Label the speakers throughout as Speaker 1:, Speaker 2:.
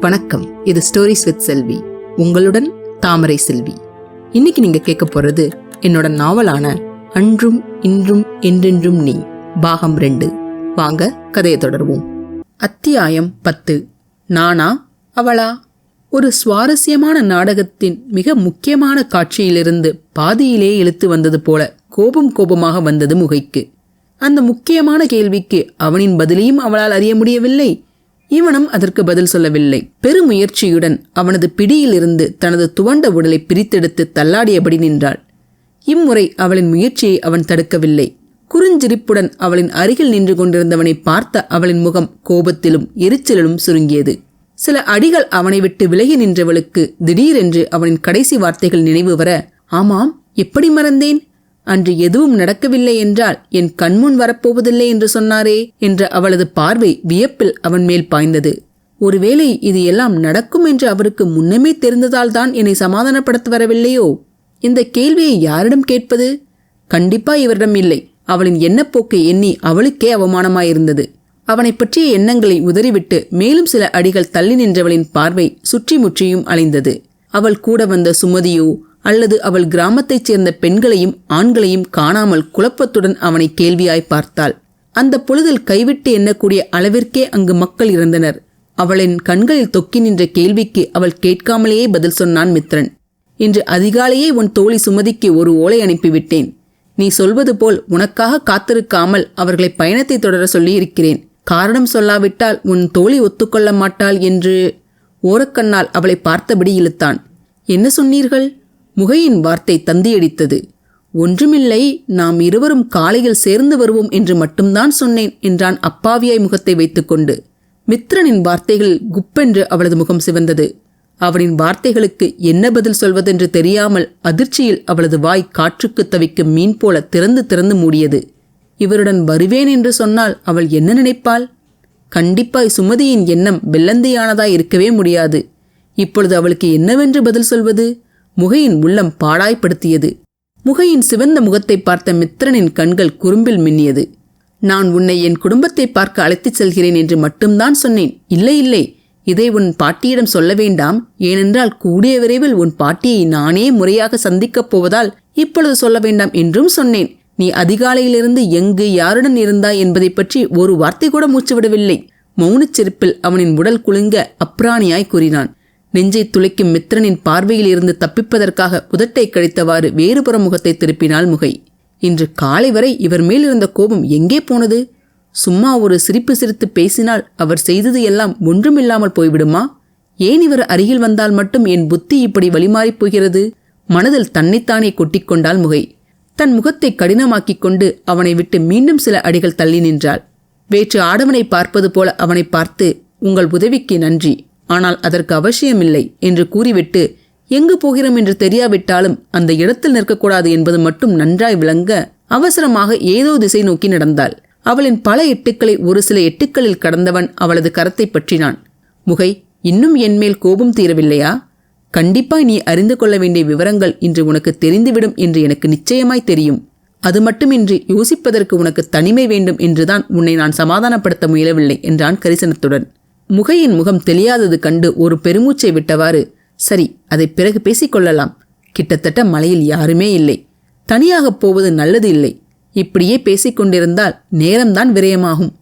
Speaker 1: வணக்கம். இது stories with செல்வி. உங்களுடன் தாமரை செல்வி. இன்னைக்கு நீங்க கேட்க போறது என்னோட நாவலான அன்றும் இன்றும் என்றென்றும் நீ பாகம் ரெண்டு. வாங்க கதையை தொடர்வோம். அத்தியாயம் பத்து. நானா அவளா? ஒரு சுவாரஸ்யமான நாடகத்தின் மிக முக்கியமான காட்சியிலிருந்து பாதியிலே இழுத்து வந்தது போல கோபம் கோபமாக வந்தது முகைக்கு. அந்த முக்கியமான கேள்விக்கு அவனின் பதிலையும் அவளால் அறிய முடியவில்லை. இவனும் அதற்கு பதில் சொல்லவில்லை. பெருமுயற்சியுடன் அவனது பிடியிலிருந்து தனது துவண்ட உடலை பிரித்தெடுத்து தள்ளாடியபடி நின்றாள். இம்முறை அவளின் முயற்சியை அவன் தடுக்கவில்லை. குறுஞ்சிரிப்புடன் அவளின் அருகில் நின்று கொண்டிருந்தவனை பார்த்த அவளின் முகம் கோபத்திலும் எரிச்சலிலும் சுருங்கியது. சில அடிகள் அவனை விட்டு விலகி நின்றவளுக்கு திடீரென்று அவனின் கடைசி வார்த்தைகள் நினைவு வர ஆமாம் எப்படி மறந்தேன்? அன்று எதுவும் நடக்கவில்லை என்றால் என் கண்முன் வரப்போவதில்லை என்று சொன்னாரே என்ற அவளது பார்வை வியப்பில் அவன் மேல் பாய்ந்தது. ஒருவேளை இது எல்லாம் நடக்கும் என்று அவருக்கு முன்னமே தெரிந்ததால் தான் என்னை சமாதானப்படுத்த வரவில்லையோ? இந்த கேள்வியை யாரிடம் கேட்பது? கண்டிப்பா இவரிடம் இல்லை. அவளின் எண்ணப்போக்கை எண்ணி அவளுக்கே அவமானமாயிருந்தது. அவனை பற்றிய எண்ணங்களை உதறிவிட்டு மேலும் சில அடிகள் தள்ளி நின்றவளின் பார்வை சுற்றி முற்றியும் அலைந்தது. அவள் கூட வந்த சுமதியோ அல்லது அவள் கிராமத்தைச் சேர்ந்த பெண்களையும் ஆண்களையும் காணாமல் குழப்பத்துடன் அவனை கேள்வியாய் பார்த்தாள். அந்த பொழுதில் கைவிட்டு எண்ணக்கூடிய அளவிற்கே அங்கு மக்கள் இருந்தனர். அவளின் கண்களில் தொக்கி நின்ற கேள்விக்கு அவள் கேட்காமலேயே பதில் சொன்னான் மித்ரன். இன்று அதிகாலையே உன் தோழி சுமதிக்கு ஒரு ஓலை அனுப்பிவிட்டேன். நீ சொல்வது போல் உனக்காக காத்திருக்காமல் அவர்களை பயணத்தை தொடர சொல்லியிருக்கிறேன். காரணம் சொல்லாவிட்டால் உன் தோழி ஒத்துக்கொள்ள மாட்டாள் என்று ஓரக்கண்ணால் அவளை பார்த்தபடி இழுத்தான். என்ன சொன்னீர்கள்? முகையின் வார்த்தை தந்தியடித்தது. ஒன்றுமில்லை நாம் இருவரும் காலையில் சேர்ந்து வருவோம் என்று மட்டும்தான் சொன்னேன் என்றான் அப்பாவியாய் முகத்தை வைத்துக்கொண்டு. மித்ரனின் வார்த்தைகள் குப்பென்று அவளது முகம் சிவந்தது. அவனின் வார்த்தைகளுக்கு என்ன பதில் சொல்வதென்று தெரியாமல் அதிர்ச்சியில் அவளது வாய் காற்றுக்கு தவிக்கும் மீன் போல திறந்து திறந்து மூடியது. இவருடன் வருவேன் என்று சொன்னால் அவள் என்ன நினைப்பாள்? கண்டிப்பாய் சுமதியின் எண்ணம் வெள்ளந்தியானதாய் இருக்கவே முடியாது. இப்பொழுது அவளுக்கு என்னவென்று பதில் சொல்வது? முகையின் உள்ளம் பாடாய்ப்படுத்தியது முகையின் சிவந்த முகத்தை பார்த்த மித்திரனின் கண்கள் குறும்பில் மின்னியது. நான் உன்னை என் குடும்பத்தை பார்க்க அழைத்துச் செல்கிறேன் என்று மட்டும்தான் சொன்னேன். இல்லை இல்லை. இதை உன் பாட்டியிடம் சொல்ல வேண்டாம். ஏனென்றால் கூடிய விரைவில் உன் பாட்டியை நானே முறையாக சந்திக்கப் போவதால் இப்பொழுது சொல்ல வேண்டாம் என்றும் சொன்னேன். நீ அதிகாலையிலிருந்து எங்கு யாருடன் இருந்தாய் என்பதை பற்றி ஒரு வார்த்தை கூட மூச்சுவிடவில்லை. மௌனச் செருப்பில் அவனின் உடல் குலுங்க அப்ராணியாய் கூறினான். நெஞ்சை துளைக்கும் மித்திரனின் பார்வையில் இருந்து தப்பிப்பதற்காக உதட்டை கழித்தவாறு வேறுபுற முகத்தை திருப்பினாள் முகை. இன்று காலை வரை இவர் மேல் இருந்த கோபம் எங்கே போனது? சும்மா ஒரு சிரிப்பு சிரித்து பேசினால் அவர் செய்தது எல்லாம் ஒன்றுமில்லாமல் போய்விடுமா? ஏன் இவர் அருகில் வந்தால் மட்டும் என் புத்தி இப்படி வழிமாறிப் போகிறது? மனதில் தன்னைத்தானே கொட்டிக்கொண்டாள் முகை. தன் முகத்தை கடினமாக்கிக் கொண்டு அவனை விட்டு மீண்டும் சில அடிகள் தள்ளி நின்றாள். வேற்று ஆடவனை பார்ப்பது போல அவனை பார்த்து உங்கள் உதவிக்கு நன்றி. ஆனால் அதற்கு அவசியமில்லை என்று கூறிவிட்டு எங்கு போகிறோம் என்று தெரியாவிட்டாலும் அந்த இடத்தில் நிற்கக்கூடாது என்பது மட்டும் நன்றாய் விளங்க அவசரமாக ஏதோ திசை நோக்கி நடந்தாள். அவளின் பல எட்டுக்களை ஒரு சில எட்டுக்களில் கடந்தவன் அவளது கரத்தை பற்றினான். முகை இன்னும் என்மேல் கோபம் தீரவில்லையா? கண்டிப்பாய் நீ அறிந்து கொள்ள வேண்டிய விவரங்கள் இன்று உனக்கு தெரிந்துவிடும் என்று எனக்கு நிச்சயமாய் தெரியும். அது மட்டுமின்றி யோசிப்பதற்கு உனக்கு தனிமை வேண்டும் என்றுதான் உன்னை நான் சமாதானப்படுத்த முயலவில்லை என்றான் கரிசனத்துடன். முகையின் முகம் தெரியாதது கண்டு ஒரு பெருமூச்சை விட்டவாறு சரி அதை பிறகு பேசிக்கொள்ளலாம். கிட்டத்தட்ட மலையில் யாருமே இல்லை. தனியாகப் போவது நல்லது இல்லை. இப்படியே பேசிக்கொண்டிருந்தால் நேரம்தான் விரயமாகும்.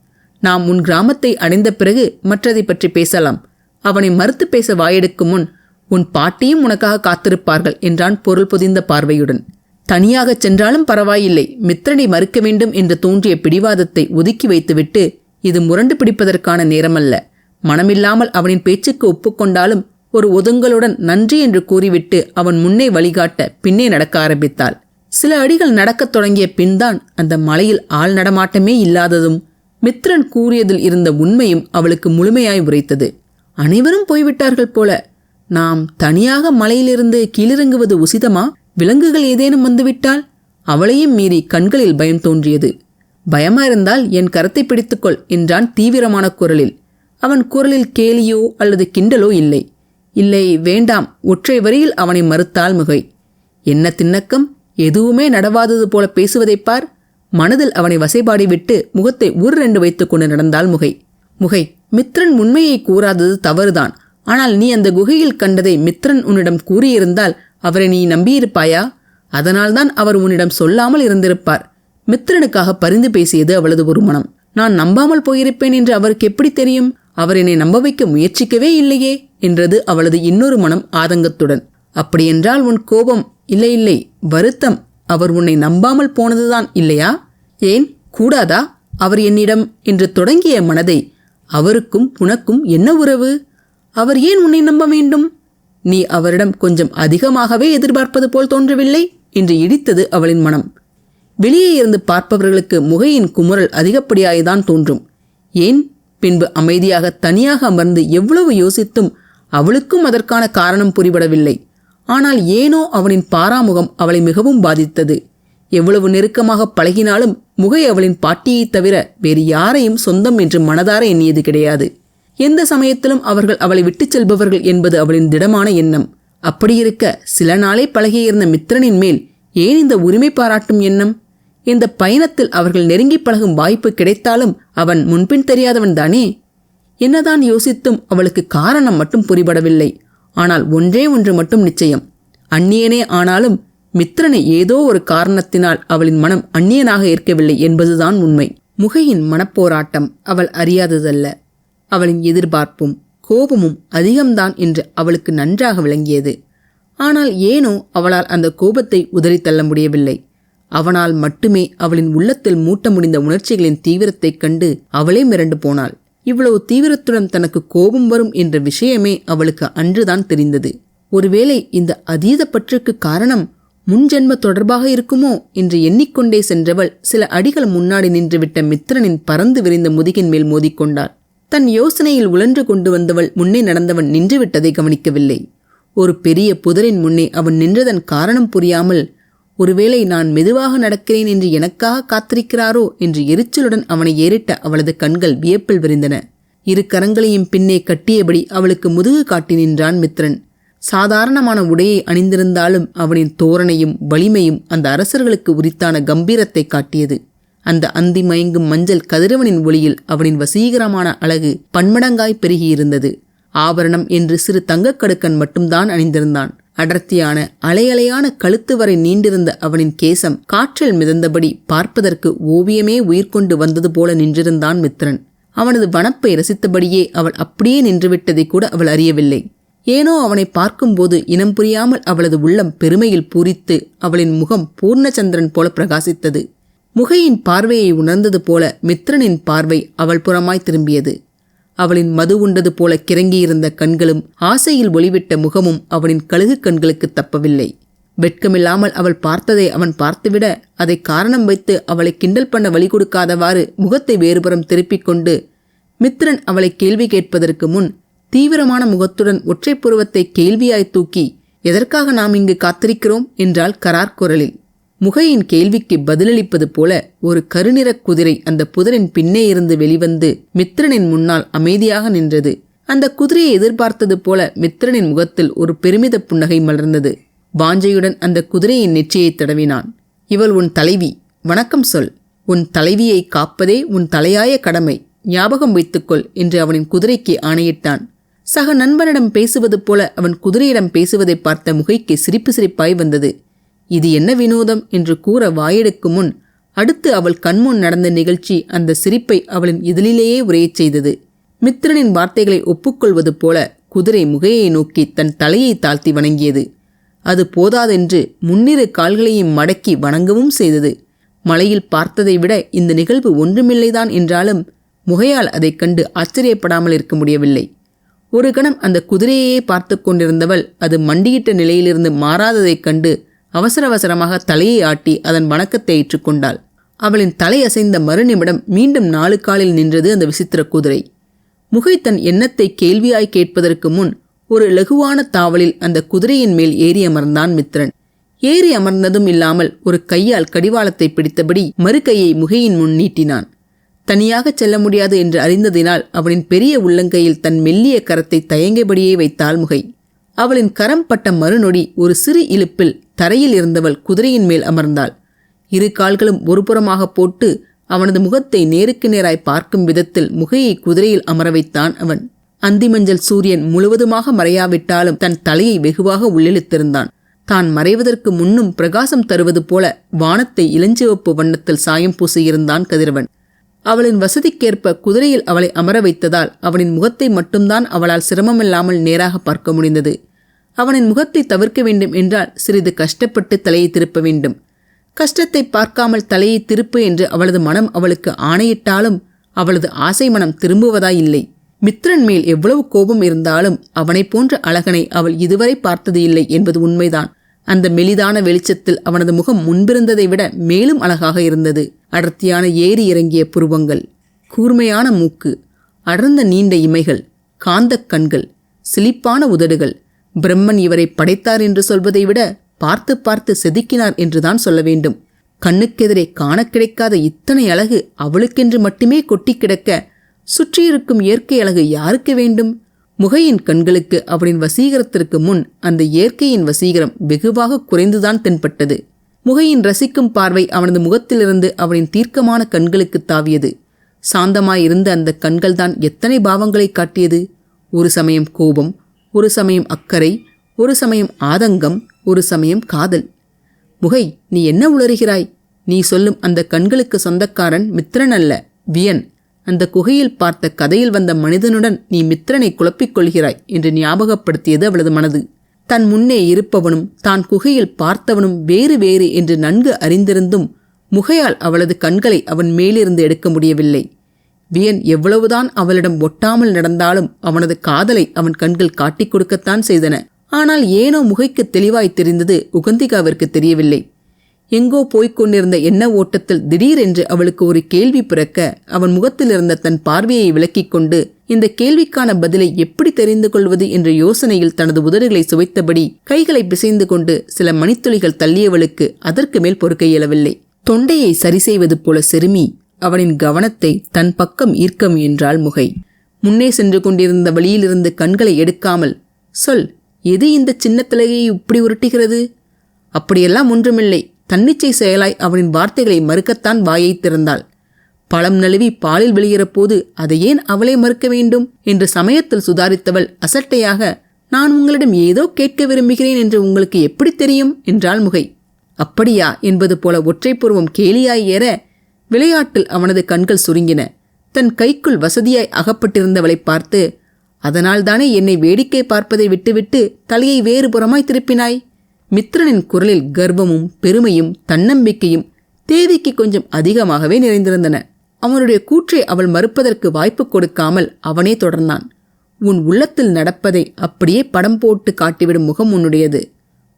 Speaker 1: நாம் உன் கிராமத்தை அடைந்த பிறகு மற்றதை பற்றி பேசலாம். அவனை மறுத்து பேச வாயெடுக்கும் முன் உன் பாட்டியும் உனக்காக காத்திருப்பார்கள் என்றான் பொருள் பொதிந்த பார்வையுடன். தனியாகச் சென்றாலும் பரவாயில்லை. மித்திரனை மறுக்க வேண்டும் என்று தோன்றிய பிடிவாதத்தை ஒதுக்கி வைத்துவிட்டு இது முரண்டு பிடிப்பதற்கான நேரமல்ல. மனமில்லாமல் அவனின் பேச்சுக்கு ஒப்புக்கொண்டாலும் ஒரு ஒதுங்கலுடன் நன்றி என்று கூறிவிட்டு அவன் முன்னே வழிகாட்ட பின்னே நடக்க ஆரம்பித்தாள். சில அடிகள் நடக்கத் தொடங்கிய பின்தான் அந்த மலையில் ஆள் நடமாட்டமே இல்லாததும் மித்ரன் கூறியதில் இருந்த உண்மையும் அவளுக்கு முழுமையாய் உரைத்தது. அனைவரும் போய்விட்டார்கள் போல. நாம் தனியாக மலையிலிருந்து கீழிறங்குவது உசிதமா? விலங்குகள் ஏதேனும் வந்துவிட்டால்? அவளையும் மீறி கண்களில் பயம் தோன்றியது. பயமா இருந்தால் என் கரத்தை பிடித்துக்கொள் என்றான் தீவிரமான குரலில். அவன் குரலில் கேலியோ அல்லது கிண்டலோ இல்லை. இல்லை வேண்டாம். ஒற்றை வரியில் அவனை மறுத்தாள் முகை. என்ன திண்ணக்கம்? எதுவுமே நடவாதது போல பேசுவதைப் பார். மனதில் அவனை வசைபாடி விட்டு முகத்தை உர் ரெண்டு வைத்துக் கொண்டு நடந்தாள் முகை. முகை மித்ரன் உண்மையை கூறாதது தவறுதான். ஆனால் நீ அந்த குகையில் கண்டதை மித்ரன் உன்னிடம் கூறியிருந்தால் அவரை நீ நம்பியிருப்பாயா? அதனால்தான் அவர் உன்னிடம் சொல்லாமல் இருந்திருப்பார். மித்ரனுக்காக பரிந்து பேசியது அவளது ஒரு மனம். நான் நம்பாமல் போயிருப்பேன் என்று அவருக்கு எப்படி தெரியும்? அவர் என்னை நம்ப வைக்க முயற்சிக்கவே இல்லையே என்றது அவளது இன்னொரு மனம் ஆதங்கத்துடன். அப்படியென்றால் உன் கோபம் இல்லை இல்லை வருத்தம் அவர் உன்னை நம்பாமல் போனதுதான் இல்லையா? ஏன் கூடாதா? அவர் என்னிடம் என்று தொடங்கிய மனதை அவருக்கும் உனக்கும் என்ன உறவு? அவர் ஏன் உன்னை நம்ப வேண்டும்? நீ அவரிடம் கொஞ்சம் அதிகமாகவே எதிர்பார்ப்பது போல் தோன்றவில்லை? என்று இடித்தது அவளின் மனம். வெளியே இருந்து பார்ப்பவர்களுக்கு முகையின் குமுறல் அதிகப்படியாய்தான் தோன்றும். ஏன் பின்பு அமைதியாக தனியாக அமர்ந்து எவ்வளவு யோசித்தும் அவளுக்கும் அதற்கான காரணம் புரிபடவில்லை. ஆனால் ஏனோ அவனின் பாராமுகம் அவளை மிகவும் பாதித்தது. எவ்வளவு நெருக்கமாக பழகினாலும் முகை அவளின் பாட்டியைத் தவிர வேறு யாரையும் சொந்தம் என்று மனதார எண்ணியது கிடையாது. எந்த சமயத்திலும் அவர்கள் அவளை விட்டுச் செல்பவர்கள் என்பது அவளின் திடமான எண்ணம். அப்படியிருக்க சில நாளே பழகியிருந்த மித்திரனின் மேல் ஏன் இந்த உரிமை பாராட்டும் எண்ணம்? இந்த பயணத்தில் அவர்கள் நெருங்கி பழகும் வாய்ப்பு கிடைத்தாலும் அவன் முன்பின் தெரியாதவன் தானே? என்னதான் யோசித்தும் அவளுக்கு காரணம் மட்டும் புரிபடவில்லை. ஆனால் ஒன்றே ஒன்று மட்டும் நிச்சயம். அந்நியனே ஆனாலும் மித்திரனை ஏதோ ஒரு காரணத்தினால் அவளின் மனம் அந்நியனாக இருக்கவில்லை என்பதுதான் உண்மை. முகையின் மனப்போராட்டம் அவள் அறியாததல்ல. அவளின் எதிர்பார்ப்பும் கோபமும் அதிகம்தான் என்று அவளுக்கு நன்றாக விளங்கியது. ஆனால் ஏனோ அவளால் அந்த கோபத்தை உதறித்தள்ள முடியவில்லை. அவனால் மட்டுமே அவளின் உள்ளத்தில் மூட்ட முடிந்த உணர்ச்சிகளின் தீவிரத்தைக் கண்டு அவளே மிரண்டு போனாள். இவ்வளவு தீவிரத்துடன் தனக்கு கோபம் வரும் என்ற விஷயமே அவளுக்கு அன்றுதான் தெரிந்தது. ஒருவேளை இந்த அதீத பற்றுக்கு காரணம் முன்ஜென்ம தொடர்பாக இருக்குமோ என்று எண்ணிக்கொண்டே சென்றவள் சில அடிகள் முன்னாடி நின்றுவிட்ட மித்திரனின் பறந்து விரிந்த முதுகின் மேல் மோதிக்கொண்டாள். தன் யோசனையில் உழன்று கொண்டு வந்தவள் முன்னே நடந்தவன் நின்றுவிட்டதை கவனிக்கவில்லை. ஒரு பெரிய புதரின் முன்னே அவன் நின்றதன் காரணம் புரியாமல் ஒருவேளை நான் மெதுவாக நடக்கிறேன் என்று எனக்காக காத்திருக்கிறாரோ என்று எரிச்சலுடன் அவனை ஏறிட்ட அவளது கண்கள் வியப்பில் விரிந்தன. இரு கரங்களையும் பின்னே கட்டியபடி அவளுக்கு முதுகு காட்டி நின்றான் மித்ரன். சாதாரணமான உடையை அணிந்திருந்தாலும் அவனின் தோரணையும் வலிமையும் அந்த அரசர்களுக்கு உரித்தான கம்பீரத்தை காட்டியது. அந்த அந்தி மயங்கும் மஞ்சள் கதிரவனின் ஒளியில் அவனின் வசீகரமான அழகு பன்மடங்காய் பெருகியிருந்தது. ஆபரணம் என்று சிறு தங்கக்கடுக்கன் மட்டும்தான் அணிந்திருந்தான். அடர்த்தியான அலையலையான கழுத்து வரை நீண்டிருந்த அவனின் கேசம் காற்றில் மிதந்தபடி பார்ப்பதற்கு ஓவியமே உயிர் கொண்டு வந்தது போல நின்றிருந்தான் மித்ரன். அவனது வனப்பை ரசித்தபடியே அவள் அப்படியே நின்றுவிட்டதை கூட அவள் அறியவில்லை. ஏனோ அவனை பார்க்கும்போது இனம் புரியாமல் அவளது உள்ளம் பெருமையில் பூரித்து அவளின் முகம் பூர்ணச்சந்திரன் போல பிரகாசித்தது. முகையின் பார்வையை உணர்ந்தது போல மித்ரனின் பார்வை அவள் புறமாய் திரும்பியது. அவளின் மது உண்டது போல கிறங்கியிருந்த கண்களும் ஆசையில் ஒளிவிட்ட முகமும் அவனின் கழுகு கண்களுக்கு தப்பவில்லை. வெட்கமில்லாமல் அவள் பார்த்ததை அவன் பார்த்துவிட அதை காரணம் வைத்து அவளை கிண்டல் பண்ண வழி கொடுக்காதவாறு முகத்தை வேறுபுறம் திருப்பிக் கொண்டு மித்ரன் அவளை கேள்வி கேட்பதற்கு முன் தீவிரமான முகத்துடன் ஒற்றை புருவத்தை கேள்வியாய் தூக்கி எதற்காக நாம் இங்கு காத்திருக்கிறோம்? என்றாள் கரார் குரலில். முகையின் கேள்விக்கு பதிலளிப்பது போல ஒரு கருநிறக் குதிரை அந்த புதரின் பின்னே இருந்து வெளிவந்து மித்ரனின் முன்னால் அமைதியாக நின்றது. அந்த குதிரையை எதிர்பார்த்தது போல மித்ரனின் முகத்தில் ஒரு பெருமித புன்னகை மலர்ந்தது. வாஞ்சையுடன் அந்த குதிரையின் நெற்றியை தடவினான். இவள் உன் தலைவி. வணக்கம் சொல். உன் தலைவியை காப்பதே உன் தலையாய கடமை. ஞாபகம் வைத்துக்கொள் என்று அவனின் குதிரைக்கு ஆணையிட்டான். சக நண்பனிடம் பேசுவது போல அவன் குதிரையிடம் பேசுவதை பார்த்த முகைக்கு சிரிப்பு சிரிப்பாய் வந்தது. இது என்ன வினோதம் என்று கூற வாயெடுக்கும் முன் அடுத்து அவள் கண்முன் நடந்த நிகழ்ச்சி அந்த சிரிப்பை அவளின் இதழிலேயே உரையச் செய்தது. மித்திரனின் வார்த்தைகளை ஒப்புக்கொள்வது போல குதிரை முகையை நோக்கி தன் தலையை தாழ்த்தி வணங்கியது. அது போதாதென்று முன்னிரு கால்களையும் மடக்கி வணங்கவும் செய்தது. மலையில் பார்த்ததை விட இந்த நிகழ்வு ஒன்றுமில்லைதான் என்றாலும் முகையால் அதைக் கண்டு ஆச்சரியப்படாமல் இருக்க முடியவில்லை. ஒரு கணம் அந்த குதிரையையே பார்த்து கொண்டிருந்தவள் அது மண்டியிட்ட நிலையிலிருந்து மாறாததைக் கண்டு அவசர அவசரமாக தலையை ஆட்டி அதன் வணக்கத்தை ஏற்றுக்கொண்டாள். அவளின் தலை அசைந்த மறுநிமிடம் மீண்டும் நாலு காலில் நின்றது அந்த விசித்திர குதிரை. முகை தன் எண்ணத்தை கேள்வியாய் கேட்பதற்கு முன் ஒரு லகுவான தாவலில் அந்த குதிரையின் மேல் ஏறி அமர்ந்தான் மித்ரன். ஏறி அமர்ந்ததும் இல்லாமல் ஒரு கையால் கடிவாளத்தை பிடித்தபடி மறுகையை முகையின் முன் நீட்டினான். தனியாகச் செல்ல முடியாது என்று அறிந்ததினால் அவளின் பெரிய உள்ளங்கையில் தன் மெல்லிய கரத்தை தயங்கியபடியே வைத்தாள் முகை. அவளின் கரம் பட்ட மறுநொடி ஒரு சிறு இழுப்பில் தரையில் இருந்தவள் குதிரையின் மேல் அமர்ந்தாள். இரு கால்களும் ஒருபுறமாக போட்டு அவனது முகத்தை நேருக்கு நேராய் பார்க்கும் விதத்தில் முகையை குதிரையில் அமர வைத்தான் அவன். அந்திமஞ்சள் சூரியன் முழுவதுமாக மறையாவிட்டாலும் தன் தலையை வெகுவாக உள்ளிழுத்திருந்தான். தான் மறைவதற்கு முன்னும் பிரகாசம் தருவது போல வானத்தை இளஞ்சிவப்பு வண்ணத்தில் சாயம் பூசியிருந்தான் கதிரவன். அவளின் வசதிக்கேற்ப குதிரையில் அவளை அமர வைத்ததால் அவனின் முகத்தை மட்டும்தான் அவளால் சிரமமில்லாமல் நேராக பார்க்க முடிந்தது. அவனின் முகத்தை தவிர்க்க வேண்டும் என்றால் சிறிது கஷ்டப்பட்டு தலையை திருப்ப வேண்டும். கஷ்டத்தை பார்க்காமல் தலையை திருப்பு என்று அவளது மனம் அவளுக்கு ஆணையிட்டாலும் அவளது ஆசை மனம் திரும்புவதாயில்லை. மித்ரன் மேல் எவ்வளவு கோபம் இருந்தாலும் அவனைப் போன்ற அழகனை அவள் இதுவரை பார்த்தது இல்லை என்பது உண்மைதான். அந்த மெலிதான வெளிச்சத்தில் அவனது முகம் முன்பிருந்ததை விட மேலும் அழகாக இருந்தது. அடர்த்தியான ஏறி இறங்கிய புருவங்கள் கூர்மையான மூக்கு அடர்ந்த நீண்ட இமைகள் காந்தக் கண்கள் சிலிப்பான உதடுகள் பிரம்மன் இவரை படைத்தார் என்று சொல்வதை விட பார்த்து பார்த்து செதுக்கினார் என்றுதான் சொல்ல வேண்டும். கண்ணுக்கெதிரே காண கிடைக்காத இத்தனை அழகு அவளுக்கென்று மட்டுமே கொட்டி கிடக்க சுற்றியிருக்கும் இயற்கை அழகு யாருக்கு வேண்டும்? முகையின் கண்களுக்கு அவளின் வசீகரத்திற்கு முன் அந்த இயற்கையின் வசீகரம் வெகுவாக குறைந்துதான் தென்பட்டது. முகையின் ரசிக்கும் பார்வை அவனது முகத்திலிருந்து அவனின் தீர்க்கமான கண்களுக்கு தாவியது. சாந்தமாயிருந்த அந்த கண்கள்தான் எத்தனை பாவங்களை காட்டியது? ஒரு சமயம் கோபம் ஒரு சமயம் அக்கறை ஒரு சமயம் ஆதங்கம் ஒரு சமயம் காதல். முகை நீ என்ன உளறுகிறாய்? நீ சொல்லும் அந்த கண்களுக்கு சொந்தக்காரன் மித்திரன் அல்ல வியன். அந்த குகையில் பார்த்த கதையில் வந்த மனிதனுடன் நீ மித்திரனை குழப்பிக் கொள்கிறாய் என்று ஞாபகப்படுத்தியது அவளது மனது. தன் முன்னே இருப்பவனும் தான் குகையில் பார்த்தவனும் வேறு வேறு என்று நன்கு அறிந்திருந்தும் முகையால் அவளது கண்களை அவன் மேலிருந்து எடுக்க முடியவில்லை. வியன் எவ்வளவுதான் அவளிடம் ஒட்டாமல் நடந்தாலும் அவனது காதலை அவன் கண்கள் காட்டிக் கொடுக்கத்தான் செய்தன. ஆனால் ஏனோ முகைக்கு தெளிவாய் தெரிந்தது உகந்திகாவிற்கு தெரியவில்லை. எங்கோ போய்க் கொண்டிருந்த எண்ண ஓட்டத்தில் திடீரென்று அவளுக்கு ஒரு கேள்வி பிறக்க அவன் முகத்தில் இருந்த தன் பார்வையை விலக்கிக் கொண்டு இந்த கேள்விக்கான பதிலை எப்படி தெரிந்து கொள்வது என்ற யோசனையில் தனது உதடுகளை சுவைத்தபடி கைகளை பிசைந்து கொண்டு சில மணித்துளிகள் தள்ளியவளுக்கு அதற்கு மேல் பொறுக்க இயலவில்லை. தொண்டையை சரி செய்வது போல செருமி அவனின் கவனத்தை தன் பக்கம் ஈர்க்க முயன்றாள் முகை. முன்னே சென்று கொண்டிருந்த வழியிலிருந்து கண்களை எடுக்காமல் சொல் எது இந்த சின்ன தலையை இப்படி உருட்டுகிறது? அப்படியெல்லாம் ஒன்றுமில்லை. தன்னிச்சை செயலாய் அவனின் வார்த்தைகளை மறுக்கத்தான் வாயை திறந்தாள். பழம் நழுவி பாலில் வெளியிற போது அதை ஏன் அவளே மறுக்க வேண்டும் என்று சமயத்தில் சுதாரித்தவள் அசட்டையாக நான் உங்களிடம் ஏதோ கேட்க விரும்புகிறேன் என்று உங்களுக்கு எப்படி தெரியும் என்றாள் முகை. அப்படியா? என்பது போல ஒற்றை பருவம் கேலியாய் ஏற விளையாட்டில் அவனது கண்கள் சுருங்கின. தன் கைக்குள் வசதியாய் அகப்பட்டிருந்தவளை பார்த்து அதனால்தானே என்னை வேடிக்கை பார்ப்பதை விட்டுவிட்டு தலையை வேறு புறமாய் திருப்பினாய்? மித்ரனின் குரலில் கர்வமும் பெருமையும் தன்னம்பிக்கையும் தேவிக்கு கொஞ்சம் அதிகமாகவே நிறைந்திருந்தன. அவனுடைய கூற்றை அவள் மறுப்பதற்கு வாய்ப்பு கொடுக்காமல் அவனே தொடர்ந்தான். உன் உள்ளத்தில் நடப்பதை அப்படியே படம் போட்டு காட்டிவிடும் முகம் உன்னுடையது.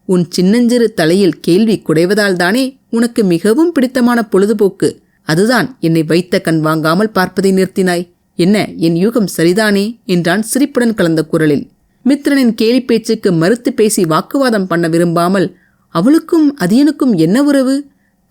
Speaker 1: உன் சின்னஞ்சிறு தலையில் கேள்வி குடைவதால் தானே உனக்கு மிகவும் பிடித்தமான பொழுதுபோக்கு. அதுதான் என்னை வைத்த கண் வாங்காமல் பார்ப்பதை நிறுத்தினாய். என்ன என் யூகம் சரிதானே? என்றான் சிரிப்புடன் கலந்த குரலில். மித்ரனின் கேலி பேச்சுக்கு மறுத்து பேசி வாக்குவாதம் பண்ண விரும்பாமல் அவளுக்கும் அதியனுக்கும் என்ன உறவு?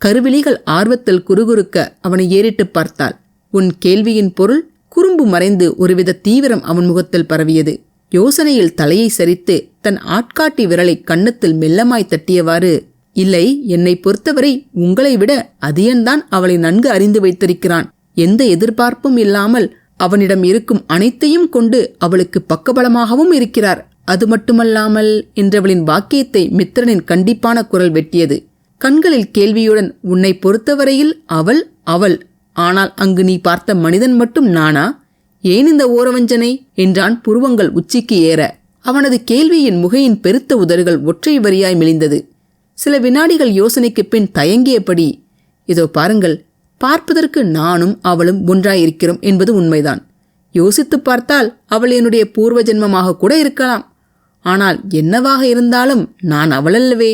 Speaker 1: கருவிழிகள் ஆர்வத்தில் குறுகுறுக்க அவனை ஏறிட்டு பார்த்தாள். உன் கேள்வியின் பொருள் குறும்பு மறைந்து ஒருவித தீவிரம் அவன் முகத்தில் பரவியது. யோசனையில் தலையை சரித்து தன் ஆட்காட்டி விரலை கன்னத்தில் மெல்லமாய் தட்டியவாறு இல்லை என்னை பொறுத்தவரை உங்களை விட அதியன்தான் அவளை நன்கு அறிந்து வைத்திருக்கிறான். எந்த எதிர்பார்ப்பும் இல்லாமல் அவனிடம் இருக்கும் அனைத்தையும் கொண்டு அவளுக்கு பக்கபலமாகவும் இருக்கிறார். அது மட்டுமல்லாமல் என்றவளின் வாக்கியத்தை மித்திரனின் கண்டிப்பான குரல் வெட்டியது. கண்களில் கேள்வியுடன் உன்னை பொறுத்தவரையில் அவள் அவள். ஆனால் அங்கு நீ பார்த்த மனிதன் மட்டும் நானா? ஏன் இந்த ஓரவஞ்சனை? என்றான் புருவங்கள் உச்சிக்கு ஏற. அவனது கேள்வியின் முகையின் பெருத்த உதறுகள் ஒற்றை வரியாய் மெலிந்தது சில வினாடிகள் யோசனைக்கு பின் தயங்கியபடி இதோ பாருங்கள் பார்ப்பதற்கு நானும் அவளும் ஒன்றாயிருக்கிறோம் என்பது உண்மைதான். யோசித்து பார்த்தால் அவள் என்னுடைய பூர்வ ஜென்மமாக கூட இருக்கலாம். ஆனால் என்னவாக இருந்தாலும் நான் அவளல்லவே.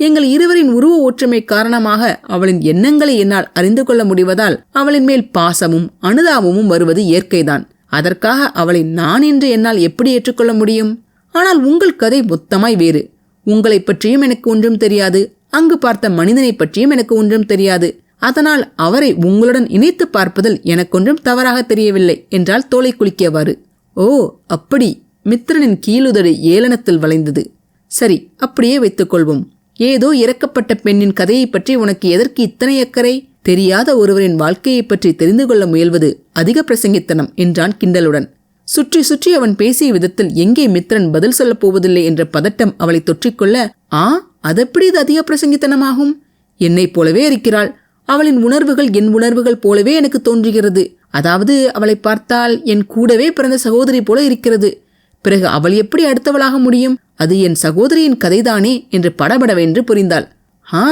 Speaker 1: எங்கள் இருவரின் உருவ ஒற்றுமை காரணமாக அவளின் எண்ணங்களை என்னால் அறிந்து கொள்ள முடிவதால் அவளின் மேல் பாசமும் அனுதாபமும் வருவது இயற்கைதான். அதற்காக அவளை நான் என்று என்னால் எப்படி ஏற்றுக்கொள்ள முடியும்? ஆனால் உங்கள் கதை மொத்தமாய் வேறு. உங்களை பற்றியும் எனக்கு ஒன்றும் தெரியாது. அங்கு பார்த்த மனிதனை பற்றியும் எனக்கு ஒன்றும் தெரியாது. அதனால் அவரை உங்களுடன் இணைத்து பார்ப்பதில் எனக்கொன்றும் தவறாக தெரியவில்லை என்றால் தோலை குலுக்கியவாறு. ஓ அப்படி. மித்திரனின் கீழுதடு ஏளனத்தில் வளைந்தது. சரி அப்படியே வைத்துக்கொள்வோம். ஏதோ இறக்கப்பட்ட பெண்ணின் கதையை பற்றி உனக்கு எதற்கு இத்தனை அக்கறை? தெரியாத ஒருவரின் வாழ்க்கையை பற்றி தெரிந்து கொள்ள முயல்வது அதிக பிரசங்கித்தனம் என்றான் கிண்டலுடன். சுற்றி சுற்றி அவன் பேசிய விதத்தில் எங்கே மித்ரன் பதில் சொல்லப் போவதில்லை என்ற பதட்டம் அவளை தொற்றிக்கொள்ள ஆ அதெப்படி இது அதிக பிரசங்கித்தனமாகும்? என்னைப் போலவே இருக்கிறாள். அவளின் உணர்வுகள் என் உணர்வுகள் போலவே எனக்கு தோன்றுகிறது. அதாவது அவளை பார்த்தால் என் கூடவே பிறந்த சகோதரி போல இருக்கிறது. பிறகு அவள் எப்படி அடுத்தவளாக முடியும்? அது என் சகோதரியின் கதைதானே? என்று படபடவென்று புரிந்தாள். ஆ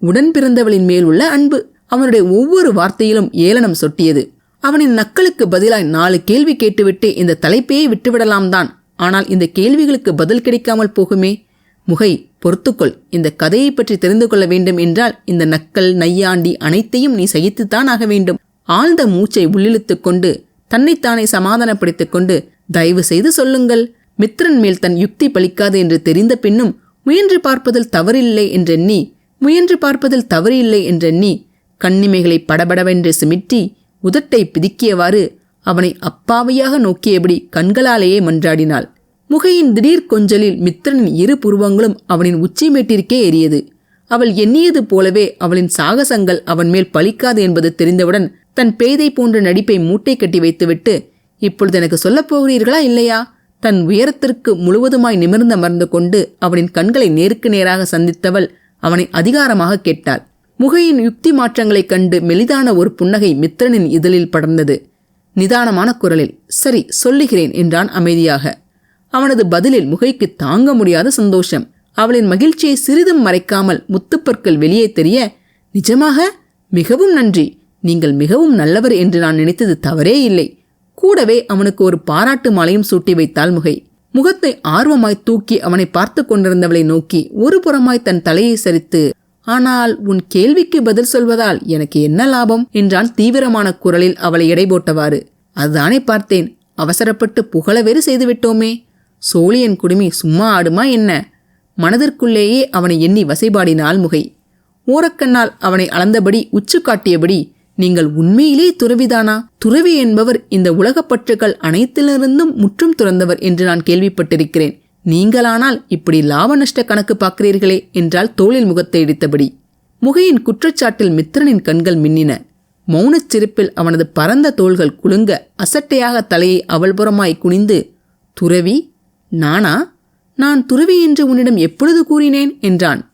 Speaker 1: உடன் பிறந்தவளின் மேல் உள்ள அன்பு. அவனுடைய ஒவ்வொரு வார்த்தையிலும் ஏளனம் சொட்டியது. அவனின் நக்களுக்கு பதிலாய் நாலு கேள்வி கேட்டுவிட்டு இந்த தலைப்பையே விட்டுவிடலாம் தான் ஆனால் இந்த கேள்விகளுக்கு பதில் கிடைக்காமல் போகுமே? முகை பொறுத்துக்கொள். இந்த கதையை பற்றி தெரிந்து கொள்ள வேண்டும் என்றால் இந்த நக்கல் நையாண்டி அனைத்தையும் நீ சகித்துத்தான் ஆக வேண்டும். ஆழ்ந்த மூச்சை உள்ளிழுத்து கொண்டு தன்னைத்தானே சமாதானப்படுத்திக் கொண்டு தயவு செய்து சொல்லுங்கள். மித்ரன் மேல் தன் யுக்தி பலிக்காது என்று தெரிந்த பின்னும் முயன்று பார்ப்பதில் தவறில்லை என்றெண்ணி முயன்று பார்ப்பதில் தவறில்லை என்றெண்ணி கண்ணிமைகளை படபடவென்று சிமிட்டி உதட்டை பிதுக்கியவாறு அவனை அப்பாவையாக நோக்கியபடி கண்களாலேயே மன்றாடினாள். முகையின் திடீர் கொஞ்சலில் மித்திரனின் இரு புருவங்களும் அவனின் உச்சிமேட்டிற்கே எரியது அவள் எண்ணியது போலவே அவளின் சாகசங்கள் அவன் மேல் பலிக்காது என்பது தெரிந்தவுடன் தன் பேதை போன்ற நடிப்பை மூட்டை கட்டி வைத்துவிட்டு இப்பொழுது எனக்கு சொல்லப் போகிறீர்களா இல்லையா? தன் உயரத்திற்கு முழுவதுமாய் நிமிர்ந்தமர்ந்து கொண்டு அவனின் கண்களை நேருக்கு நேராக சந்தித்தவள் அவனை அதிகாரமாக கேட்டாள். முகையின் யுக்தி மாற்றங்களைக் கண்டு மெலிதான ஒரு புன்னகை மித்திரனின் இதழில் படர்ந்தது. நிதானமான குரலில் சரி சொல்லுகிறேன் என்றான் அமைதியாக. அவனது பதிலில் முகைக்கு தாங்க முடியாத சந்தோஷம். அவளின் மகிழ்ச்சியை சிறிதும் மறைக்காமல் முத்துப்பற்கள் வெளியே தெரிய நிஜமாக? மிகவும் நன்றி. நீங்கள் மிகவும் நல்லவர் என்று நான் நினைத்தது தவறே இல்லை. கூடவே அவனுக்கு ஒரு பாராட்டு மாலையும் சூட்டி வைத்தாள் முகை. முகத்தை ஆர்வமாய் தூக்கி அவனை பார்த்து கொண்டிருந்தவளை நோக்கி ஒரு புறமாய் தன் தலையை சரித்து ஆனால் உன் கேள்விக்கு பதில் சொல்வதால் எனக்கு என்ன லாபம்? என்றான் தீவிரமான குரலில் அவளை எடை போட்டவாறு அதுதானே பார்த்தேன். அவசரப்பட்டு புகழ வேறு செய்துவிட்டோமே. சோழியன் குடுமி சும்மா ஆடுமா என்ன? மனதிற்குள்ளேயே அவனை எண்ணி வசைபாடினாள் முகை. ஓரக்கண்ணால் அவனை அளந்தபடி உச்சு காட்டியபடி நீங்கள் உண்மையிலே துறவிதானா? துறவி என்பவர் இந்த உலகப்பற்றுகள் அனைத்திலிருந்தும் முற்றும் துறந்தவர் என்று நான் கேள்விப்பட்டிருக்கிறேன். நீங்களானால் இப்படி லாப நஷ்ட கணக்கு பார்க்கிறீர்களே என்றால் தோளில் முகத்தை இடித்தபடி. முகையின் குற்றச்சாட்டில் மித்திரனின் கண்கள் மின்னின. மௌனச் சிரிப்பில் அவனது பரந்த தோள்கள் குலுங்க அசட்டையாக தலையை அவள்புறமாய் குனிந்து துறவி நானா? நான் துறவி என்று உன்னிடம் எப்பொழுது கூறினேன்? என்றான்.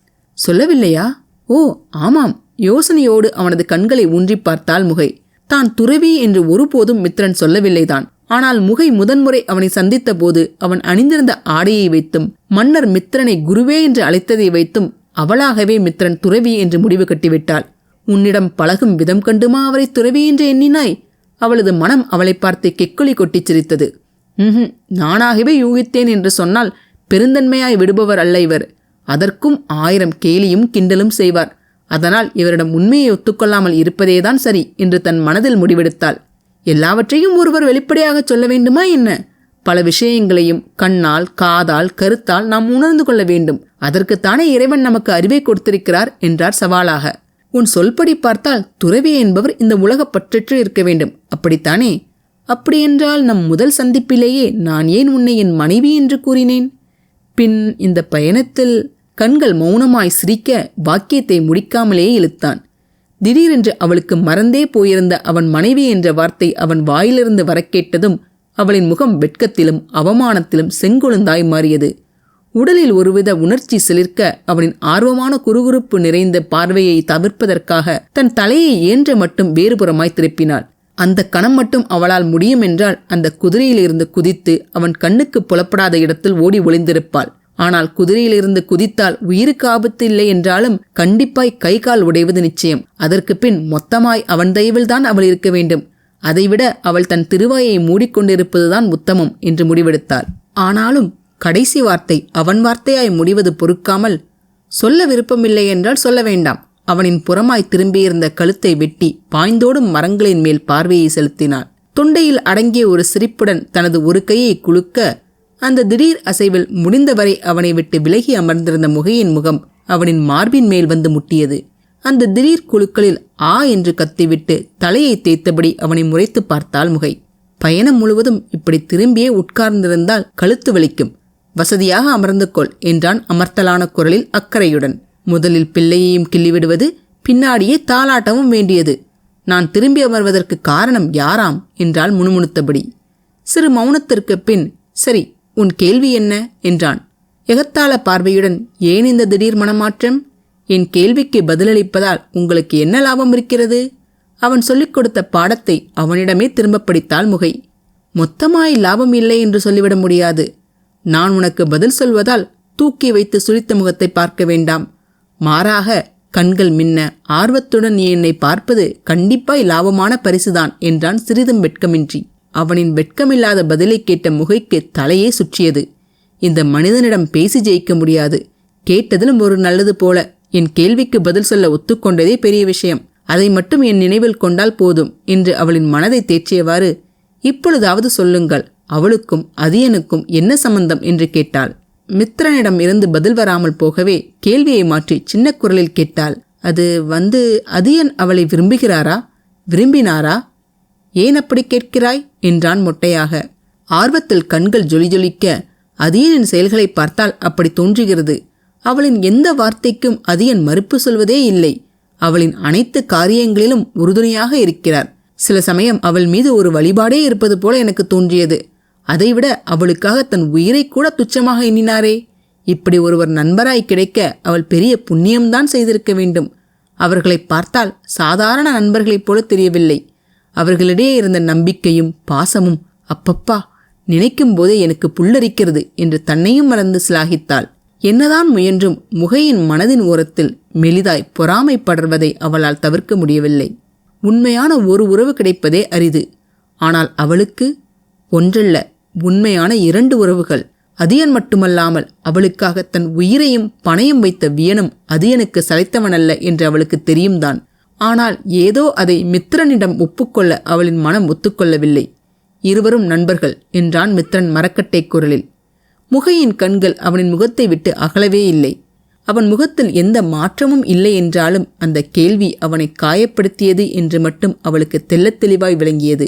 Speaker 1: சொல்லவில்லையா? ஓ ஆமாம். யோசனையோடு அவனது கண்களை ஊன்றி பார்த்தால் முகை. தான் துறவி என்று ஒருபோதும் மித்திரன் சொல்லவில்லைதான். ஆனால் முகை முதன்முறை அவனை சந்தித்த போது அவன் அணிந்திருந்த ஆடையை வைத்தும் மன்னர் மித்திரனை குருவே என்று அழைத்ததை வைத்தும் அவளாகவே மித்திரன் துறவி என்று முடிவு கட்டிவிட்டாள். உன்னிடம் பழகும் விதம் கண்டுமா அவரை துறவி என்று எண்ணினாய்? அவளது மனம் அவளை பார்த்து கெக்குளி கொட்டிச் சிரித்தது. ம் நானாகவே யூகித்தேன் என்று சொன்னால் பெருந்தன்மையாய் விடுபவர் அல்ல இவர். அதற்கும் ஆயிரம் கேலியும் கிண்டலும் செய்வார். அதனால் இவரிடம் உண்மையை ஒத்துக்கொள்ளாமல் இருப்பதேதான் சரி என்று தன் மனதில் முடிவெடுத்தாள். எல்லாவற்றையும் ஒருவர் வெளிப்படையாக சொல்ல வேண்டுமா என்ன? பல விஷயங்களையும் கண்ணால் காதால் கருத்தால் நாம் உணர்ந்து கொள்ள வேண்டும். அதற்குத்தானே இறைவன் நமக்கு அறிவை கொடுத்திருக்கிறார் என்றார் சவாலாக. உன் சொல்படி பார்த்தால் துறவி என்பவர் இந்த உலக பற்றற்று இருக்க வேண்டும். அப்படித்தானே? அப்படியென்றால் நம் முதல் சந்திப்பிலேயே நான் ஏன் உன்னை என் மனைவி என்று கூறினேன்? பின் இந்த பயணத்தில் கண்கள் மௌனமாய் சிரிக்க வாக்கியத்தை முடிக்காமலே இழுத்தான். திடீரென்று அவளுக்கு மறந்தே போயிருந்த அவன் மனைவி என்ற வார்த்தை அவன் வாயிலிருந்து வரக்கேட்டதும் அவளின் முகம் வெட்கத்திலும் அவமானத்திலும் செங்கொழுந்தாய் மாறியது. உடலில் ஒருவித உணர்ச்சி சிலிர்க்க அவனின் ஆர்வமான குறுகுறுப்பு நிறைந்த பார்வையை தவிர்ப்பதற்காக தன் தலையை ஏன்ற மட்டும் வேறுபுறமாய் திருப்பினாள். அந்த கணம் மட்டும் அவளால் முடியும் என்றால் அந்த குதிரையிலிருந்து குதித்து அவன் கண்ணுக்கு புலப்படாத இடத்தில் ஓடி ஒளிந்திருப்பாள். ஆனால் குதிரையிலிருந்து குதித்தால் உயிருக்கு ஆபத்து இல்லை என்றாலும் கண்டிப்பாய் கை கால் உடைவது நிச்சயம். அதற்கு பின் மொத்தமாய் அவன் தயவில்தான் அவள் இருக்க வேண்டும். அதைவிட அவள் தன் திருவாயை மூடிக்கொண்டிருப்பதுதான் உத்தமம் என்று முடிவெடுத்தாள். ஆனாலும் கடைசி வார்த்தை அவன் வார்த்தையாய் முடிவது பொறுக்காமல் சொல்ல விருப்பமில்லை என்றால் சொல்ல வேண்டாம். அவனின் புறமாய் திரும்பியிருந்த கழுத்தை வெட்டி பாய்ந்தோடும் மரங்களின் மேல் பார்வையை செலுத்தினாள். தொண்டையில் அடங்கிய ஒரு சிரிப்புடன் தனது ஒரு கையை குலுக்க அந்த திடீர் அசைவில் முடிந்தவரை அவனை விட்டு விலகி அமர்ந்திருந்த முகையின் முகம் அவனின் மார்பின் மேல் வந்து முட்டியது. அந்த திடீர் குழுக்களில் ஆ என்று கத்திவிட்டு தலையை தேய்த்தபடி அவனை முறைத்து பார்த்தால் முகை. பயணம் முழுவதும் இப்படி திரும்பியே உட்கார்ந்திருந்தால் கழுத்து வலிக்கும். வசதியாக அமர்ந்து கொள் என்றான் அமர்த்தலான குரலில் அக்கறையுடன். முதலில் பிள்ளையையும் கிள்ளிவிடுவது பின்னாடியே தாளாட்டமும் வேண்டியது. நான் திரும்பி அமர்வதற்கு காரணம் யாராம்? என்றால் முணுமுணுத்தபடி. சிறு மௌனத்திற்கு பின் சரி உன் கேள்வி என்ன? என்றான். எகத்தாள பார்வையுடன் ஏன் இந்த திடீர் மனமாற்றம்? என் கேள்விக்கு பதிலளிப்பதால் உங்களுக்கு என்ன லாபம் இருக்கிறது? அவன் சொல்லிக் கொடுத்த பாடத்தை அவனிடமே திரும்ப படித்தாள் முகை. மொத்தமாய் லாபம் இல்லை என்று சொல்லிவிட முடியாது. நான் உனக்கு பதில் சொல்வதால் தூக்கி வைத்து சுழித்த முகத்தை பார்க்க வேண்டாம். மாறாக கண்கள் மின்ன ஆர்வத்துடன் நீ என்னை பார்ப்பது கண்டிப்பாய் லாபமான பரிசுதான் என்றான் சிறிதும் வெட்கமின்றி. அவனின் வெட்கமில்லாத பதிலை கேட்ட முகைக்கு தலையே சுற்றியது. இந்த மனிதனிடம் பேசி ஜெயிக்க முடியாது. கேட்டதிலும் ஒரு நல்லது போல. என் கேள்விக்கு பதில் சொல்ல ஒத்துக்கொண்டதே பெரிய விஷயம். அதை மட்டும் என் நினைவில் கொண்டால் போதும் என்று அவளின் மனதை தேற்றியவாறு இப்பொழுதாவது சொல்லுங்கள். அவளுக்கும் அதியனுக்கும் என்ன சம்பந்தம்? என்று கேட்டாள். மித்திரனிடம் இருந்து பதில் வராமல் போகவே கேள்வியை மாற்றி சின்ன குரலில் கேட்டாள். அது வந்து அதியன் அவளை விரும்புகிறாரா? விரும்பினாரா? ஏன் அப்படி கேட்கிறாய்? என்றான் மொட்டையாக. ஆர்வத்தில் கண்கள் ஜொலி ஜொலிக்க அதியனின் செயல்களை பார்த்தால் அப்படி தோன்றுகிறது. அவளின் எந்த வார்த்தைக்கும் அதியன் மறுப்பு சொல்வதே இல்லை. அவளின் அனைத்து காரியங்களிலும் உறுதுணையாக இருக்கிறார். சில சமயம் அவள் மீது ஒரு வழிபாடே இருப்பது போல எனக்கு தோன்றியது. அதைவிட அவளுக்காக தன் உயிரை கூட துச்சமாக எண்ணினாரே. இப்படி ஒருவர் நண்பராய் கிடைக்க அவள் பெரிய புண்ணியம்தான் செய்திருக்க வேண்டும். அவர்களை பார்த்தால் சாதாரண நண்பர்களைப் போல தெரியவில்லை. அவர்களிடையே இருந்த நம்பிக்கையும் பாசமும் அப்பப்பா நினைக்கும் போதே எனக்கு புல்லரிக்கிறது என்று தன்னையும் மறந்து சிலாகித்தாள். என்னதான் முயன்றும் முகையின் மனதின் ஓரத்தில் மெலிதாய் பொறாமை படர்வதை அவளால் தவிர்க்க முடியவில்லை. உண்மையான ஒரு உறவு கிடைப்பதே அரிது. ஆனால் அவளுக்கு ஒன்றல்ல உண்மையான இரண்டு உறவுகள். அதியன் மட்டுமல்லாமல் அவளுக்காக தன் உயிரையும் பணையும் வைத்த வியனும் அதியனுக்கு சளைத்தவனல்ல என்று அவளுக்கு தெரியும்தான். ஆனால் ஏதோ அதை மித்திரனிடம் ஒப்புக்கொள்ள அவளின் மனம் ஒத்துக்கொள்ளவில்லை. இருவரும் நண்பர்கள் என்றான் மித்திரன் மரக்கட்டை குரலில். முகையின் கண்கள் அவனின் முகத்தை விட்டு அகலவே இல்லை. அவன் முகத்தில் எந்த மாற்றமும் இல்லை என்றாலும் அந்த கேள்வி அவனை காயப்படுத்தியது என்று மட்டும் அவளுக்கு தெள்ளத் தெளிவாய் விளங்கியது.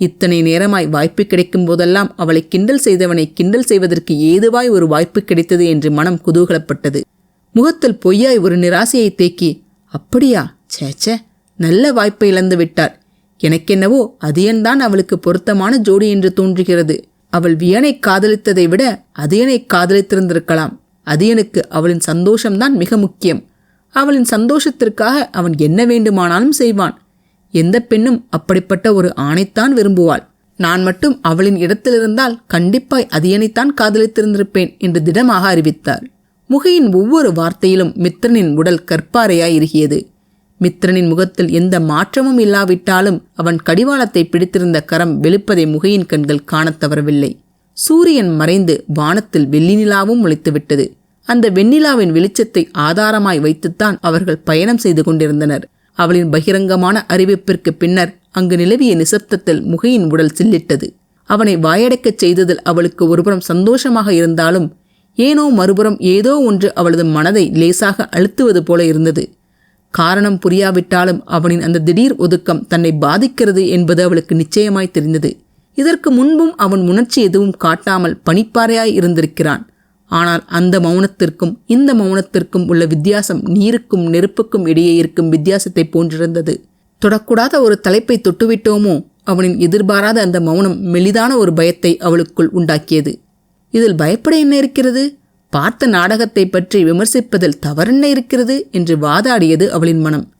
Speaker 1: இத்தனை நேரமாய் வாய்ப்பு கிடைக்கும் போதெல்லாம் அவளை கிண்டல் செய்தவனை கிண்டல் செய்வதற்கு ஏதுவாய் ஒரு வாய்ப்பு கிடைத்தது என்று மனம் குதூகலப்பட்டது. முகத்தில் பொய்யாய் ஒரு நிராசையை தேக்கி அப்படியா? சேச்சே நல்ல வாய்ப்பை இழந்து விட்டார். எனக்கென்னவோ அதியன்தான் அவளுக்கு பொருத்தமான ஜோடி என்று தோன்றுகிறது. அவள் வியனை காதலித்ததை விட அதியனை காதலித்திருந்திருக்கலாம். அதியனுக்கு அவளின் சந்தோஷம்தான் மிக முக்கியம். அவளின் சந்தோஷத்திற்காக அவன் என்ன வேண்டுமானாலும் செய்வான். எந்த பெண்ணும் அப்படிப்பட்ட ஒரு ஆணைத்தான் விரும்புவாள். நான் மட்டும் அவளின் இடத்திலிருந்தால் கண்டிப்பாய் அதியனைத்தான் காதலித்திருந்திருப்பேன் என்று திடமாக அறிவித்தார் முகையின் ஒவ்வொரு வார்த்தையிலும் மித்திரனின் உடல் கற்பாறையாய் இருகியது மித்திரனின் முகத்தில் எந்த மாற்றமும் இல்லாவிட்டாலும் அவன் கடிவாளத்தை பிடித்திருந்த கரம் வெளுப்பதை முகையின் கண்கள் காணத் தவறவில்லை. சூரியன் மறைந்து வானத்தில் வெள்ளி நிலாவும் முளைத்துவிட்டது அந்த வெண்ணிலாவின் வெளிச்சத்தை ஆதாரமாய் வைத்துத்தான் அவர்கள் பயணம் செய்து கொண்டிருந்தனர். அவளின் பகிரங்கமான அறிவிப்பிற்கு பின்னர் அங்கு நிலவிய நிசப்தத்தில் முகையின் உடல் சில்லிட்டது. அவனை வாயடைக்கச் செய்ததில் அவளுக்கு ஒருபுறம் சந்தோஷமாக இருந்தாலும் ஏனோ மறுபுறம் ஏதோ ஒன்று அவளது மனதை லேசாக அழுத்துவது போல இருந்தது. காரணம் புரியாவிட்டாலும் அவனின் அந்த திடீர் ஒதுக்கம் தன்னை பாதிக்கிறது என்பது அவளுக்கு நிச்சயமாய் தெரிந்தது. இதற்கு முன்பும் அவன் உணர்ச்சி எதுவும் காட்டாமல் பனிப்பாறையாய் இருந்திருக்கிறான். ஆனால் அந்த மௌனத்திற்கும் இந்த மௌனத்திற்கும் உள்ள வித்தியாசம் நீருக்கும் நெருப்புக்கும் இடையே இருக்கும் வித்தியாசத்தை போன்றிருந்தது. தொடக்கூடாத ஒரு தலைப்பை தொட்டுவிட்டோமோ? அவனின் எதிர்பாராத அந்த மௌனம் மெலிதான ஒரு பயத்தை அவளுக்குள் உண்டாக்கியது. இதில் பயப்பட என்ன இருக்கிறது? பார்த்த நாடகத்தை பற்றி விமர்சிப்பதில் தவறென்ன இருக்கிறது? என்று வாதாடியது அவளின் மனம்.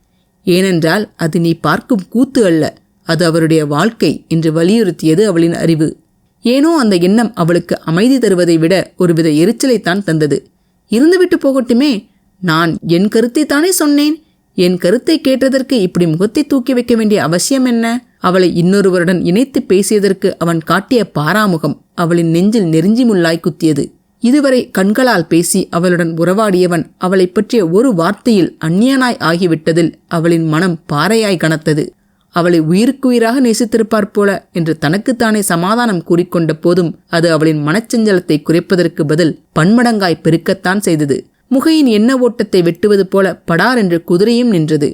Speaker 1: ஏனென்றால் அது நீ பார்க்கும் கூத்து அல்ல. அது அவருடைய வாழ்க்கை என்று வலியுறுத்தியது அவளின் அறிவு. ஏனோ அந்த எண்ணம் அவளுக்கு அமைதி தருவதை விட ஒருவித எரிச்சலைத்தான் தந்தது. இருந்துவிட்டு போகட்டுமே? நான் என் கருத்தை தானே சொன்னேன்? என் கருத்தை கேட்டதற்கு இப்படி முகத்தை தூக்கி வைக்க வேண்டிய அவசியம் என்ன? அவளை இன்னொருவருடன் இணைத்து பேசியதற்கு அவன் காட்டிய பாராமுகம் அவளின் நெஞ்சில் நெருஞ்சி முள்ளாய் குத்தியது. இதுவரை கண்களால் பேசி அவளுடன் உறவாடியவன் அவளை பற்றிய ஒரு வார்த்தையில் அந்நியனாய் ஆகிவிட்டதில் அவளின் மனம் பாறையாய் கனத்தது. அவளை உயிருக்குயிராக நேசித்திருப்பார் போல என்று தனக்குத்தானே சமாதானம் கூறிக்கொண்ட போதும் அது அவளின் மனச்சஞ்சலத்தை குறைப்பதற்கு பதில் பன்மடங்காய் பெருக்கத்தான் செய்தது. முகையின் எண்ண ஓட்டத்தை வெட்டுவது போல படார் என்று குதிரையும் நின்றது.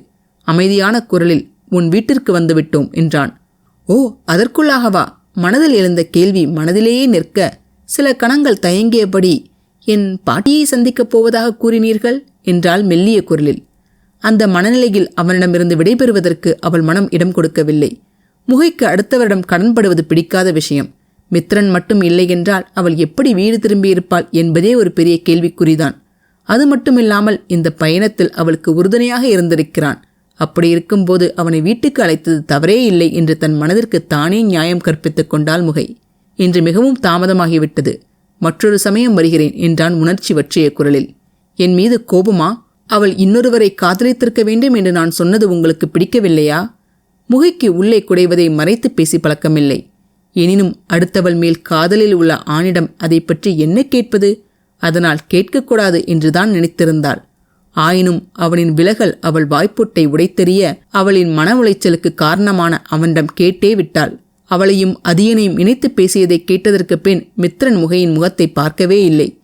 Speaker 1: அமைதியான குரலில் உன் வீட்டிற்கு வந்துவிட்டோம் என்றான். ஓ அதற்குள்ளாகவா? மனதில் எழுந்த கேள்வி மனதிலேயே நிற்க சில கணங்கள் தயங்கியபடி என் பாட்டியை சந்திக்கப் போவதாக கூறினீர்கள்? என்றால் மெல்லிய குரலில். அந்த மனநிலையில் அவனிடமிருந்து விடைபெறுவதற்கு அவள் மனம் இடம் கொடுக்கவில்லை. முகைக்கு அடுத்தவரிடம் கடன்படுவது பிடிக்காத விஷயம். மித்ரன் மட்டும் இல்லை என்றால் அவள் எப்படி வீடு திரும்பியிருப்பாள் என்பதே ஒரு பெரிய கேள்விக்குறிதான். அது மட்டுமில்லாமல் இந்த பயணத்தில் அவளுக்கு உறுதுணையாக இருந்திருக்கிறான். அப்படி இருக்கும்போது அவனை வீட்டுக்கு அழைத்தது தவறே இல்லை என்று தன் மனதிற்கு தானே நியாயம் கற்பித்துக் கொண்டாள் முகை. இன்று மிகவும் தாமதமாகிவிட்டது. மற்றொரு சமயம் வருகிறேன் என்றான் உணர்ச்சி வற்றிய குரலில். என் மீது கோபமா? அவள் இன்னொருவரை காதலித்திருக்க வேண்டும் என்று நான் சொன்னது உங்களுக்கு பிடிக்கவில்லையா? முகைக்கு உள்ளே குடைவதை மறைத்து பேசி பழக்கமில்லை. எனினும் அடுத்தவள் மேல் காதலில் உள்ள ஆணிடம் அதை பற்றி என்ன கேட்பது? அதனால் கேட்கக்கூடாது என்றுதான் நினைத்திருந்தாள். ஆயினும் அவனின் விலகல் அவள் வாய்ப்புட்டை உடைத்தெறிய அவளின் மன உளைச்சலுக்கு காரணமான அவனிடம் கேட்டே விட்டாள். அவளையும் அதியனையும் இணைத்து பேசியதை கேட்டதற்கு பின் மித்ரன் முகையின் முகத்தை பார்க்கவே இல்லை.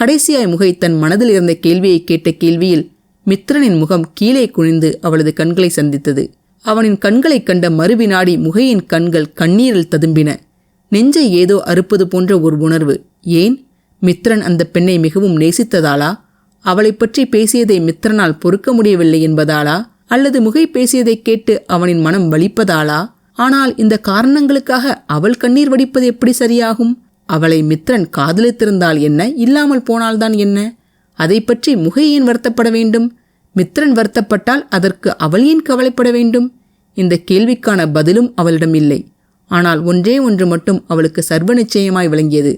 Speaker 1: கடைசியாய் முகை தன் மனதில் இருந்த கேள்வியை கேட்ட கேள்வியில் மித்ரனின் முகம் கீழே குனிந்து அவளது கண்களை சந்தித்தது. அவனின் கண்களைக் கண்ட மறுவினாடி முகையின் கண்கள் கண்ணீரில் ததும்பின. நெஞ்சை ஏதோ அறுப்பது போன்ற ஒரு உணர்வு. ஏன்? மித்ரன் அந்த பெண்ணை மிகவும் நேசித்ததாலா? அவளை பற்றி பேசியதை மித்ரனால் பொறுக்க முடியவில்லை என்பதாலா? அல்லது முகை பேசியதை கேட்டு அவனின் மனம் வலிப்பதாலா? ஆனால் இந்த காரணங்களுக்காக அவள் கண்ணீர் வடிப்பது எப்படி சரியாகும்? அவளை மித்ரன் காதலித்திருந்தால் என்ன? இல்லாமல் போனால்தான் என்ன? அதை பற்றி முகை ஏன் வருத்தப்பட வேண்டும்? மித்ரன் வருத்தப்பட்டால் அதற்கு அவள் ஏன் கவலைப்பட வேண்டும்? இந்த கேள்விக்கான பதிலும் அவளிடம் இல்லை. ஆனால் ஒன்றே ஒன்று மட்டும் அவளுக்கு சர்வ நிச்சயமாய் விளங்கியது.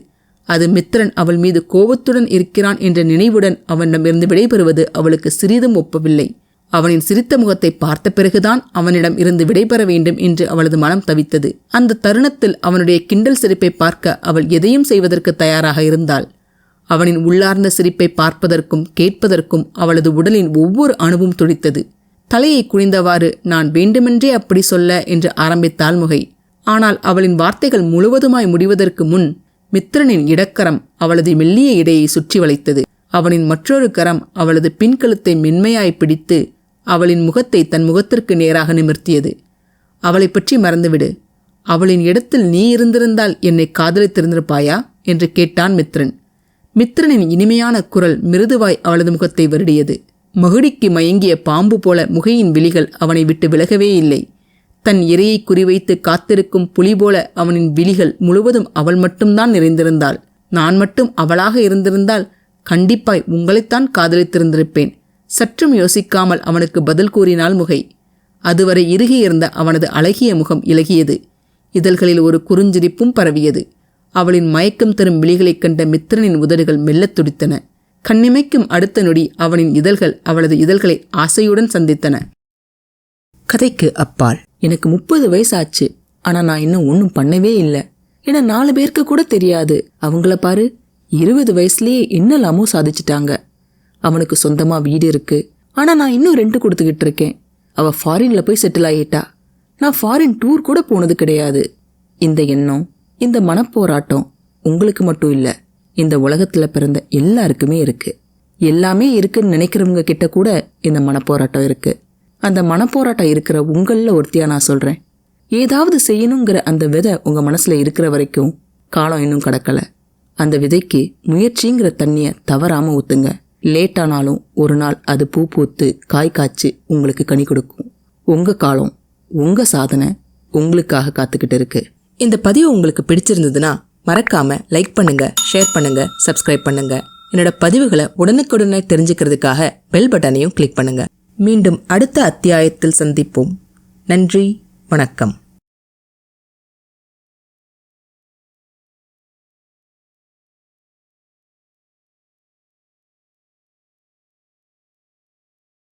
Speaker 1: அது மித்ரன் அவள் மீது கோபத்துடன் இருக்கிறான் என்ற நினைவுடன் அவனிடமிருந்து விடைபெறுவது அவளுக்கு சிறிதும் ஒப்பவில்லை. அவனின் சிரித்த முகத்தை பார்த்த பிறகுதான் அவனிடம் இருந்து விடைபெற வேண்டும் என்று அவளது மனம் தவித்தது. அந்த தருணத்தில் அவனுடைய கிண்டல் சிரிப்பை பார்க்க அவள் எதையும் செய்வதற்கு தயாராக இருந்தாள். அவனின் உள்ளார்ந்த சிரிப்பை பார்ப்பதற்கும் கேட்பதற்கும் அவளது உடலின் ஒவ்வொரு அணுவும் துடித்தது. தலையை குனிந்தவாறு நான் வேண்டுமென்றே அப்படி சொல்ல என்று ஆரம்பித்தாள் முகை. ஆனால் அவளின் வார்த்தைகள் முழுவதுமாய் முடிவதற்கு முன் மித்திரனின் இடக்கரம் அவளது மெல்லிய இடையை சுற்றி வளைத்தது. அவனின் மற்றொரு கரம் அவளது பின்கழுத்தை மென்மையாய் பிடித்து அவளின் முகத்தை தன் முகத்திற்கு நேராக நிமிர்த்தியது. அவளை பற்றி மறந்துவிடு. அவளின் இடத்தில் நீ இருந்திருந்தால் என்னை காதலித்திருந்திருப்பாயா? என்று கேட்டான் மித்ரன். மித்ரனின் இனிமையான குரல் மிருதுவாய் அவளது முகத்தை வருடியது. மகுடிக்கு மயங்கிய பாம்பு போல முகையின் விழிகள் அவனை விட்டு விலகவே இல்லை. தன் இரையை குறிவைத்து காத்திருக்கும் புலி போல அவனின் விழிகள் முழுவதும் அவள் மட்டும்தான் நிறைந்திருந்தாள். நான் மட்டும் அவளாக இருந்திருந்தால் கண்டிப்பாய் உங்களைத்தான் காதலித்திருந்திருப்பேன். சற்றும் யோசிக்காமல் அவனுக்கு பதில் கூறினாள் முகை. அதுவரை இறுகியிருந்த அவனது அழகிய முகம் இலகியது. இதழ்களில் ஒரு குறுஞ்சிரிப்பும் பரவியது. அவளின் மயக்கம் தரும் விழிகளைக் கண்ட மித்திரனின் உதடுகள் மெல்லத் துடித்தன. கண்ணிமைக்கும் அடுத்த நொடி அவனின் இதழ்கள் அவளது இதழ்களை ஆசையுடன் சந்தித்தன. கதைக்கு அப்பால். எனக்கு முப்பது வயசாச்சு. ஆனா நான் இன்னும் ஒன்றும் பண்ணவே இல்லை. என நாலு பேருக்கு கூட தெரியாது. அவங்கள பாரு. இருபது வயசுலயே என்னெல்லாமோ சாதிச்சிட்டாங்க. அவனுக்கு சொந்தமாக வீடு இருக்கு. ஆனால் நான் இன்னும் ரெண்ட் கொடுத்துக்கிட்டு இருக்கேன். அவள் ஃபாரின்ல போய் செட்டில் ஆகிட்டா நான் ஃபாரின் டூர் கூட போனது கிடையாது. இந்த எண்ணம் இந்த மனப்போராட்டம் உங்களுக்கு மட்டும் இல்லை இந்த உலகத்தில் பிறந்த எல்லாருக்குமே இருக்கு. எல்லாமே இருக்குன்னு நினைக்கிறவங்க கிட்ட கூட இந்த மனப்போராட்டம் இருக்கு. அந்த மனப்போராட்டம் இருக்கிற உங்களில் ஒருத்தியாக நான் சொல்கிறேன் ஏதாவது செய்யணுங்கிற அந்த விதை உங்கள் மனசில் இருக்கிற வரைக்கும் காலம் இன்னும் கடக்கலை. அந்த விதைக்கு முயற்சிங்கிற தண்ணியை தவறாமல் ஊற்றுங்க லேட்டானாலும் ஒரு நாள் அது பூ பூத்து காய் காய்ச்சி உங்களுக்கு கனி கொடுக்கும். உங்க காலம் உங்க சாதனை உங்களுக்காக காத்துக்கிட்டு இருக்கு. இந்த பதிவு உங்களுக்கு பிடிச்சிருந்ததுன்னா மறக்காம லைக் பண்ணுங்க ஷேர் பண்ணுங்க சப்ஸ்கிரைப் பண்ணுங்க. என்னோட பதிவுகளை உடனுக்குடனே தெரிஞ்சுக்கிறதுக்காக பெல் பட்டனையும் கிளிக் பண்ணுங்க. மீண்டும் அடுத்த அத்தியாயத்தில் சந்திப்போம். நன்றி வணக்கம்.